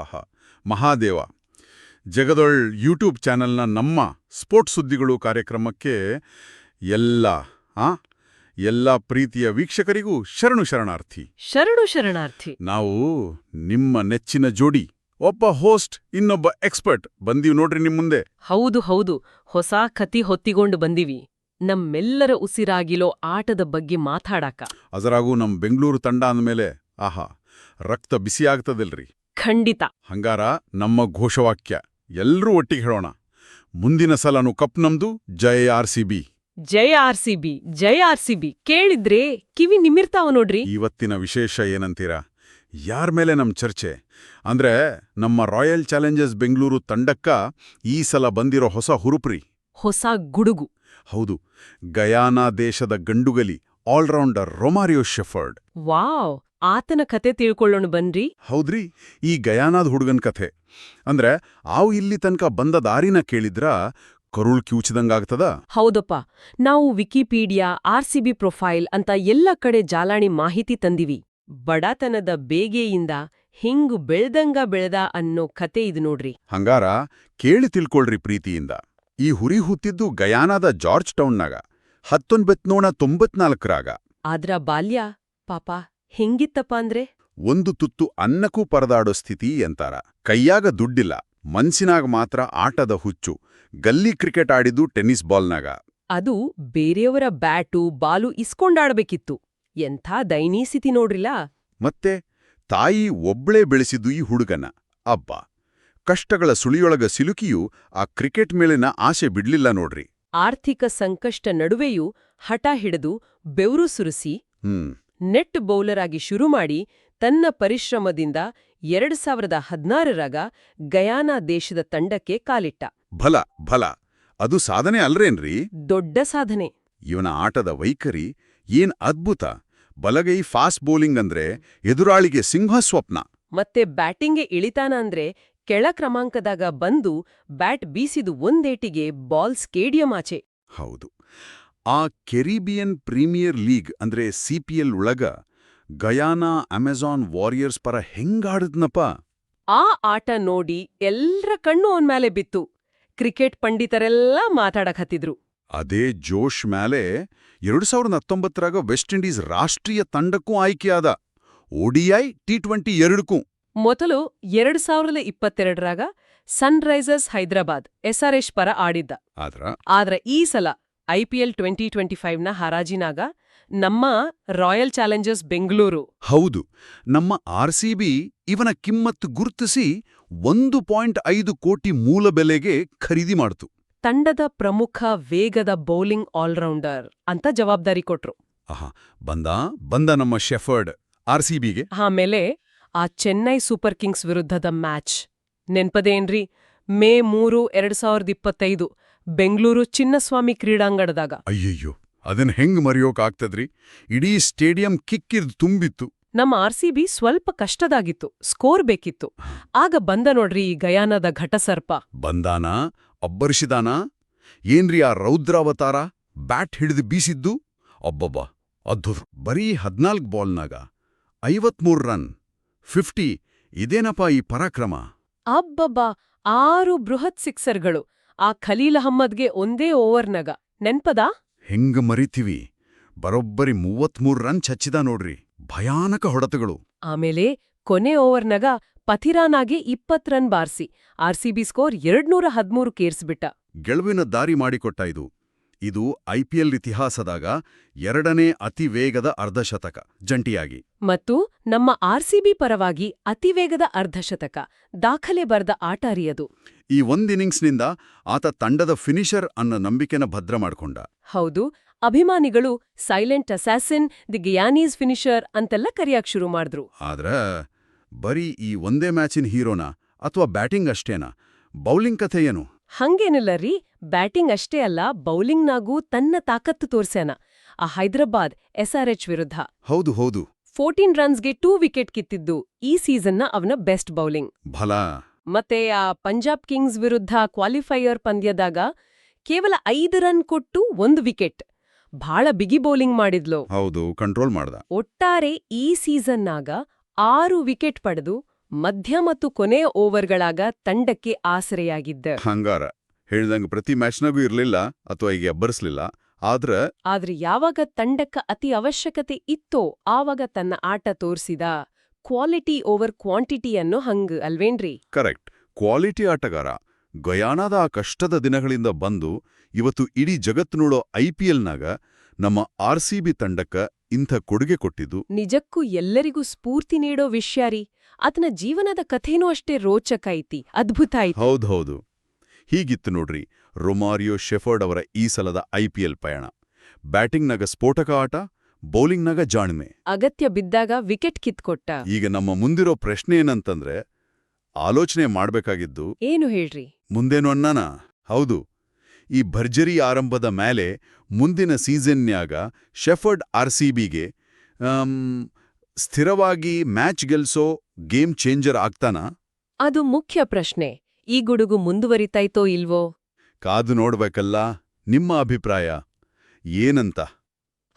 ಆಹಾಹಾಹಾ ಮಹಾದೇವ. ಜಗದೊಳ್ ಯೂಟ್ಯೂಬ್ ಚಾನೆಲ್ನ ನಮ್ಮ ಸ್ಪೋರ್ಟ್ಸ್ ಸುದ್ದಿಗಳು ಕಾರ್ಯಕ್ರಮಕ್ಕೆ ಎಲ್ಲ ಆ ಎಲ್ಲ ಪ್ರೀತಿಯ ವೀಕ್ಷಕರಿಗೂ ಶರಣು ಶರಣಾರ್ಥಿ. ಶರಣು ಶರಣಾರ್ಥಿ. ನಾವು ನಿಮ್ಮ ನೆಚ್ಚಿನ ಜೋಡಿ ಒಬ್ಬ ಹೋಸ್ಟ್ ಇನ್ನೊಬ್ಬ ಎಕ್ಸ್ಪರ್ಟ್ ಬಂದೀವಿ ನೋಡ್ರಿ ನಿಮ್ ಮುಂದೆ. ಹೌದು ಹೌದು. ಹೊಸ ಕತಿ ಹೊತ್ತಿಗೊಂಡು ಬಂದಿವಿ. ನಮ್ಮೆಲ್ಲರ ಉಸಿರಾಗಿಲೋ ಆಟದ ಬಗ್ಗೆ ಮಾತಾಡಾಕ. ಅದರಾಗೂ ನಮ್ ಬೆಂಗಳೂರು ತಂಡ ಅಂದ್ಮೇಲೆ ಆಹಾ ರಕ್ತ ಬಿಸಿಯಾಗ್ತದಿಲ್ರಿ. ಖಂಡಿತ. ಹಂಗಾರ ನಮ್ಮ ಘೋಷವಾಕ್ಯ ಎಲ್ಲರೂ ಒಟ್ಟಿಗೆ ಹೇಳೋಣ. ಮುಂದಿನ ಸಲನು ಕಪ್ ನಮ್ದು ಜಯ ಆರ್ ಸಿ ಬಿ. ಜೈ ಆರ್ ಸಿ ಬಿ ಜೈ ಆರ್ ಸಿ ಬಿ. ಕೇಳಿದ್ರೆ ಕಿವಿ ನಿಮಿರ್ತಾವ ನೋಡ್ರಿ. ಇವತ್ತಿನ ವಿಶೇಷ ಏನಂತೀರಾ? ಯಾರ ಮೇಲೆ ನಮ್ಮ ಚರ್ಚೆ? ಅಂದ್ರೆ ನಮ್ಮ ರಾಯಲ್ ಚಾಲೆಂಜರ್ಸ್ ಬೆಂಗಳೂರು ತಂಡಕ್ಕ ಈ ಸಲ ಬಂದಿರೋ ಹೊಸ ಹುರುಪ್ರಿ. ಹೊಸ ಗುಡುಗು. ಹೌದು ಗಯಾನಾ ದೇಶದ ಗಂಡುಗಲಿ all rounder Romario Shepherd. Wow ಆತನ ಕತೆ ತಿಳ್ಕೊಳ್ಳೋಣ ಬನ್ರಿ. ಹೌದ್ರಿ ಈ ಗಯಾನಾದ ಹುಡುಗನ್ ಕಥೆ. ಅಂದ್ರೆ ಆವು ಇಲ್ಲಿ ತನಕ ಬಂದ ದಾರಿನ ಕೇಳಿದ್ರ ಕರುಳ್ ಕ್ಯೂಚಿದಂಗಾಗ್ತದ ಹೌದಪ್ಪ ನಾವು Wikipedia R C B profile ಅಂತ ಎಲ್ಲ ಕಡೆ ಜಾಲಾಣಿ ಮಾಹಿತಿ ತಂದಿವಿ. ಬಡತನದ ಬೇಗೆಯಿಂದ ಹಿಂಗು ಬೆಳ್ದಂಗ ಬೆಳ್ದ ಅನ್ನೋ ಕತೆ ಇದು ನೋಡ್ರಿ. ಹಂಗಾರ ಕೇಳಿ ತಿಳ್ಕೊಳ್ರಿ ಪ್ರೀತಿಯಿಂದ. ಈ ಹುರಿ ಹುತ್ತಿದ್ದು ಗಯಾನಾದ ಜಾರ್ಜ್ ಟೌನ್ನಾಗ ಹತ್ತೊಂಬತ್ನೂರ ತೊಂಬತ್ನಾಲ್ಕರಾಗ. ಆದ್ರ ಬಾಲ್ಯ ಪಾಪ ಹೆಂಗಿತ್ತಪ್ಪ ಅಂದ್ರೆ? ಒಂದು ತುತ್ತು ಅನ್ನಕ್ಕೂ ಪರದಾಡೋ ಸ್ಥಿತಿ ಎಂತಾರ. ಕೈಯಾಗ ದುಡ್ಡಿಲ್ಲ. ಮನ್ಸಿನಾಗ ಮಾತ್ರ ಆಟದ ಹುಚ್ಚು. ಗಲ್ಲಿ ಕ್ರಿಕೆಟ್ ಆಡಿದ್ದು ಟೆನ್ನಿಸ್ ಬಾಲ್ನಾಗ. ಅದು ಬೇರೆಯವರ ಬ್ಯಾಟು ಬಾಲು ಇಸ್ಕೊಂಡಾಡಬೇಕಿತ್ತು. ಎಂಥ ಸ್ಥಿತಿ ನೋಡ್ರಿಲ್ಲ? ಮತ್ತೆ ತಾಯಿ ಒಬ್ಳೇ ಬೆಳೆಸಿದ್ದು ಈ ಹುಡುಗನ. ಅಬ್ಬ! ಕಷ್ಟಗಳ ಸುಳಿಯೊಳಗ ಸಿಲುಕಿಯೂ ಆ ಕ್ರಿಕೆಟ್ ಮೇಲಿನ ಆಸೆ ಬಿಡ್ಲಿಲ್ಲ ನೋಡ್ರಿ. ಆರ್ಥಿಕ ಸಂಕಷ್ಟ ನಡುವೆಯೂ ಹಠ ಹಿಡಿದು ಬೆವರು ಸುರಿಸಿ ಹ್ಮ್. ನೆಟ್ ಬೌಲರ್ ಆಗಿ ಶುರು ಮಾಡಿ ತನ್ನ ಪರಿಶ್ರಮದಿಂದ ಎರಡು ಸಾವಿರದ ಹದಿನಾರರಾಗ ಗಯಾನಾ ದೇಶದ ತಂಡಕ್ಕೆ ಕಾಲಿಟ್ಟ. ಭಲ ಭಲ. ಅದು ಸಾಧನೆ ಅಲ್ರೇನ್ರಿ? ದೊಡ್ಡ ಸಾಧನೆ. ಇವನ ಆಟದ ವೈಖರಿ ಏನ್ ಅದ್ಭುತ. ಬಲಗೈ ಫಾಸ್ಟ್ ಬೌಲಿಂಗ್ ಅಂದ್ರೆ ಎದುರಾಳಿಗೆ ಸಿಂಹ ಸ್ವಪ್ನ. ಮತ್ತೆ ಬ್ಯಾಟಿಂಗ್ಗೆ ಇಳಿತಾನ ಅಂದ್ರೆ ಕೆಳ ಕ್ರಮಾಂಕದಾಗ ಬಂದು ಬ್ಯಾಟ್ ಬೀಸಿದು ಒಂದೇಟಿಗೆ ಬಾಲ್ ಸ್ಟೇಡಿಯಂ ಆಚೆ. ಹೌದು. ಆ ಕೆರಿಬಿಯನ್ ಪ್ರೀಮಿಯರ್ ಲೀಗ್ ಅಂದ್ರೆ ಸಿಪಿಎಲ್ ಒಳಗ ಗಯಾನಾ ಅಮೆಜಾನ್ ವಾರಿಯರ್ಸ್ ಪರ ಹೆಂಗಾಡದ್ನಪ್ಪ? ಆ ಆಟ ನೋಡಿ ಎಲ್ರ ಕಣ್ಣು ಅವನ್ ಮೇಲೆ ಬಿತ್ತು. ಕ್ರಿಕೆಟ್ ಪಂಡಿತರೆಲ್ಲ ಮಾತಾಡಕತ್ತಿದ್ರು ಅದೇ ಜೋಶ್ ಮ್ಯಾಲೆ ಎರಡು ಸಾವಿರದ ಹತ್ತೊಂಬತ್ತರಾಗ ವೆಸ್ಟ್ ಇಂಡೀಸ್ ರಾಷ್ಟ್ರೀಯ ತಂಡಕ್ಕೂ ಆಯ್ಕೆಯಾದ ಒಡಿಐ ಟಿ ಟ್ವೆಂಟಿ ಎರಡಕ್ಕೂ. ಮೊದಲು ಎರಡ್ ಸಾವಿರದ ಇಪ್ಪತ್ತೆರಡರಾಗ ಸನ್ರೈಸರ್ಸ್ ಹೈದರಾಬಾದ್ ಎಸ್ಆರ್ಎಶ್ ಪರ ಆಡಿದ್ದ. ಆದ್ರ? ಆದ್ರ ಈ ಸಲ ಐಪಿಎಲ್ ಟ್ವೆಂಟಿ ಟ್ವೆಂಟಿ ಫೈವ್ನ ಹರಾಜಿನಾಗ ನಮ್ಮ ರಾಯಲ್ ಚಾಲೆಂಜರ್ಸ್ ಬೆಂಗಳೂರು. ಹೌದು ನಮ್ಮ ಆರ್ ಸಿ ಬಿ ಇವನ ಕಿಮ್ಮತ್ತು ಗುರುತಿಸಿ ಒಂದು ಪಾಯಿಂಟ್ ಐದು ಕೋಟಿ ಮೂಲ ಬೆಲೆಗೆ ಖರೀದಿ ಮಾಡ್ತು. ತಂಡದ ಪ್ರಮುಖ ವೇಗದ ಬೌಲಿಂಗ್ ಆಲ್ರೌಂಡರ್ ಅಂತ ಜವಾಬ್ದಾರಿ ಕೊಟ್ರು. ಆಹಾ ಬಂದ ಬಂದ ನಮ್ಮ ಶೆಫರ್ಡ್ ಆರ್ ಸಿ ಬಿಗೆ. ಆಮೇಲೆ ಆ ಚೆನ್ನೈ ಸೂಪರ್ ಕಿಂಗ್ಸ್ ವಿರುದ್ಧದ ಮ್ಯಾಚ್ ನೆನ್ಪದೇನ್ರಿ? ಮೇ ಮೂರು ಎರಡ್ ಸಾವಿರದ ಇಪ್ಪತ್ತೈದು. ಬೆಂಗಳೂರು ಚಿನ್ನಸ್ವಾಮಿ ಕ್ರೀಡಾಂಗಣದಾಗ. ಅಯ್ಯಯ್ಯೋ ಅದನ್ ಹೆಂಗ್ ಮರೆಯೋಕಾಗ್ತದ್ರಿ? ಇಡೀ ಸ್ಟೇಡಿಯಂ ಕಿಕ್ಕಿದ್ ತುಂಬಿತ್ತು. ನಮ್ಮ ಬಿ ಸ್ವಲ್ಪ ಕಷ್ಟದಾಗಿತ್ತು ಸ್ಕೋರ್ ಬೇಕಿತ್ತು. ಆಗ ಬಂದ ನೋಡ್ರಿ ಈ ಗಯಾನದ ಘಟಸರ್ಪ. ಬಂದಾನ? ಅಬ್ಬರಿಸಿದಾನ? ಏನ್ರಿ ಆ ರೌದ್ರಾವತಾರ? ಬ್ಯಾಟ್ ಹಿಡಿದು ಬೀಸಿದ್ದು? ಅಬ್ಬಬ್ಬ ಅದ್ಭುತ. ಬರೀ ಹದ್ನಾಲ್ಕು ಬಾಲ್ನಾಗ. ಐವತ್ಮೂರು ರನ್. ಫಿಫ್ಟಿ. ಇದೇನಪ್ಪ ಈ ಪರಾಕ್ರಮ? ಅಬ್ಬಬ್ಬಾ ಆರು ಬೃಹತ್ ಸಿಕ್ಸರ್ಗಳು. ಆ ಖಲೀಲ್ ಅಹಮ್ಮದ್ಗೆ ಒಂದೇ ಓವರ್ನಾಗ ನೆನ್ಪದಾ? ಹೆಂಗ್ ಮರಿತೀವಿ. ಬರೋಬ್ಬರಿ ಮೂವತ್ಮೂರು ರನ್ ಚಚ್ಚಿದ ನೋಡ್ರಿ. ಭಯಾನಕ ಹೊಡೆತಗಳು. ಆಮೇಲೆ ಕೊನೆ ಓವರ್ನಾಗ ಪಥಿರಾನಾಗೆ ಇಪ್ಪತ್ ರನ್ ಬಾರ್ಸಿ. ಆರ್ಸಿಬಿ ಸ್ಕೋರ್ ಎರಡ್ನೂರ ಹದ್ಮೂರು ಕೇರ್ಸ್ಬಿಟ್ಟ ಗೆಲುವಿನ ದಾರಿ ಮಾಡಿಕೊಟ್ಟ ಇದು. ಇದು ಐಪಿಎಲ್ ಇತಿಹಾಸದಾಗ ಎರಡನೇ ಅತಿ ವೇಗದ ಅರ್ಧಶತಕ ಜಂಟಿಯಾಗಿ. ಮತ್ತು ನಮ್ಮ ಆರ್ಸಿಬಿ ಪರವಾಗಿ ಅತಿವೇಗದ ಅರ್ಧಶತಕ ದಾಖಲೆ ಬರೆದ ಆಟ ಅರಿಯದು ಈ ನಿಂದ ಆತ ತಂಡದ ಫಿನಿಷರ್ ಅನ್ನೋ ನಂಬಿಕೆನ ಭದ್ರ ಮಾಡ್ಕೊಂಡ. ಹೌದು ಅಭಿಮಾನಿಗಳು silent assassin the Guyanese finisher ಅಂತೆಲ್ಲ ಕರೆಯಕ್ ಶುರು ಮಾಡಿದ್ರು. ಆದ್ರ ಬರೀ ಈ ಒಂದೇ ಮ್ಯಾಚಿನ ಹೀರೋನಾ ಅಥವಾ ಬ್ಯಾಟಿಂಗ್ ಅಷ್ಟೇನಾ? ಬೌಲಿಂಗ್ ಕಥೆ ಏನು? ಹಂಗೇನಿಲ್ಲ ರೀ ಬ್ಯಾಟಿಂಗ್ ಅಷ್ಟೇ ಅಲ್ಲ ಬೌಲಿಂಗ್ನಾಗೂ ತನ್ನ ತಾಕತ್ತು ತೋರ್ಸ್ಯಾನ. ಆ ಹೈದರಾಬಾದ್ ಎಸ್ಆರ್ಎಚ್ ವಿರುದ್ಧ. ಹೌದು ಹೌದು. ಫೋರ್ಟೀನ್ ರನ್ಸ್ಗೆ ಟೂ ವಿಕೆಟ್ ಕಿತ್ತಿದ್ದು ಈ ಸೀಸನ್ನ ಅವನ ಬೆಸ್ಟ್ ಬೌಲಿಂಗ್. ಭಲ. ಮತ್ತೆ ಆ ಪಂಜಾಬ್ ಕಿಂಗ್ಸ್ ವಿರುದ್ಧ ಕ್ವಾಲಿಫೈಯರ್ ಪಂದ್ಯದಾಗ ಕೇವಲ ಐದು ರನ್ ಕೊಟ್ಟು ಒಂದು ವಿಕೆಟ್. ಭಾಳ ಬಿಗಿ ಬೌಲಿಂಗ್ ಮಾಡಿದ್ಲು. ಹೌದು ಕಂಟ್ರೋಲ್ ಮಾಡ್ದ. ಒಟ್ಟಾರೆ ಈ ಸೀಸನ್ನಾಗ ಆರು ವಿಕೆಟ್ ಪಡೆದು ಮಧ್ಯ ಮತ್ತು ಕೊನೆಯ ಓವರ್ಗಳಾಗ ತಂಡಕ್ಕೆ ಆಸರೆಯಾಗಿದ್ದ. ಹಂಗಾರ. ಹೇಳ್ದಂಗೆ ಪ್ರತಿ ಮ್ಯಾಚ್ನಾಗೂ ಇರಲಿಲ್ಲ ಅಥವಾ ಈಗ ಎಬ್ಬರಿಸಲಿಲ್ಲ ಆದ್ರೆ ಆದ್ರೆ ಯಾವಾಗ ತಂಡಕ್ಕ ಅತಿ ಅವಶ್ಯಕತೆ ಇತ್ತೋ ಆವಾಗ ತನ್ನ ಆಟ ತೋರಿಸಿದ ಕ್ವಾಲಿಟಿ ಓವರ್ ಕ್ವಾಂಟಿಟಿ ಅನ್ನೋ ಹಂಗ್ ಅಲ್ವೇನ್ರಿ? ಕರೆಕ್ಟ್. ಕ್ವಾಲಿಟಿ ಆಟಗಾರ ಗಯಾನಾದ ಆ ಕಷ್ಟದ ದಿನಗಳಿಂದ ಬಂದು ಇವತ್ತು ಇಡೀ ಜಗತ್ತು ನೋಡೋ ಐಪಿಎಲ್ನಾಗ ನಮ್ಮ ಆರ್ ಸಿ ಬಿ ತಂಡಕ್ಕ ಇಂಥ ಕೊಡುಗೆ ಕೊಟ್ಟಿದ್ದು. ನಿಜಕ್ಕೂ ಎಲ್ಲರಿಗೂ ಸ್ಫೂರ್ತಿ ನೀಡೋ ವಿಷಯ ರೀ. ಆತನ ಜೀವನದ ಕಥೆನೂ ಅಷ್ಟೇ ರೋಚಕ ಐತಿ ಅದ್ಭುತ ಐತಿ. ಹೌದ್ ಹೌದು. ಹೀಗಿತ್ತು ನೋಡ್ರಿ ರೊಮಾರಿಯೋ ಶೆಫರ್ಡ್ ಅವರ ಈ ಸಲದ ಐಪಿಎಲ್ ಪಯಣ. ಬ್ಯಾಟಿಂಗ್ನಾಗ ಸ್ಫೋಟಕ ಆಟ ಬೌಲಿಂಗ್ನಾಗ ಜಾಣ್ಮೆ. ಅಗತ್ಯ ಬಿದ್ದಾಗ ವಿಕೆಟ್ ಕಿತ್ಕೊಟ್ಟ ಈಗ ನಮ್ಮ ಮುಂದಿರೋ ಪ್ರಶ್ನೆ ಏನಂತಂದ್ರೆ ಆಲೋಚನೆ ಮಾಡ್ಬೇಕಾಗಿದ್ದು ಏನು ಹೇಳ್ರಿ? ಮುಂದೇನು ಅಣ್ಣನ? ಹೌದು ಈ ಭರ್ಜರಿ ಆರಂಭದ ಮೇಲೆ ಮುಂದಿನ ಸೀಸನ್ನ್ಯಾಗ ಶೆಫರ್ಡ್ ಆರ್ ಸಿ ಬಿಗೆ ಸ್ಥಿರವಾಗಿ ಮ್ಯಾಚ್ ಗೆಲ್ಸೋ ಗೇಮ್ ಚೇಂಜರ್ ಆಗ್ತಾನ? ಅದು ಮುಖ್ಯ ಪ್ರಶ್ನೆ. ಈ ಗುಡುಗು ಮುಂದುವರಿತೈತೋ ಇಲ್ವೋ? ಕಾದು ನೋಡ್ಬೇಕಲ್ಲ ನಿಮ್ಮ ಅಭಿಪ್ರಾಯ. ಏನಂತ?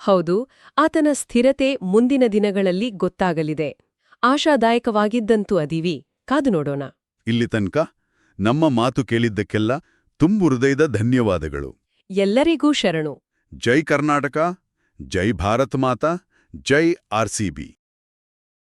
ಹೌದು ಆತನ ಸ್ಥಿರತೆ ಮುಂದಿನ ದಿನಗಳಲ್ಲಿ ಗೊತ್ತಾಗಲಿದೆ. ಆಶಾದಾಯಕವಾಗಿದ್ದಂತೂ ಅದೀವಿ. ಕಾದು ನೋಡೋಣ. ಇಲ್ಲಿ ತನಕ ನಮ್ಮ ಮಾತು ಕೇಳಿದ್ದಕ್ಕೆಲ್ಲ ತುಂಬು ಹೃದಯದ ಧನ್ಯವಾದಗಳು. ಎಲ್ಲರಿಗೂ ಶರಣು. ಜೈ ಕರ್ನಾಟಕ ಜೈ ಭಾರತ್ ಮಾತಾ ಜೈ ಆರ್ಸಿಬಿ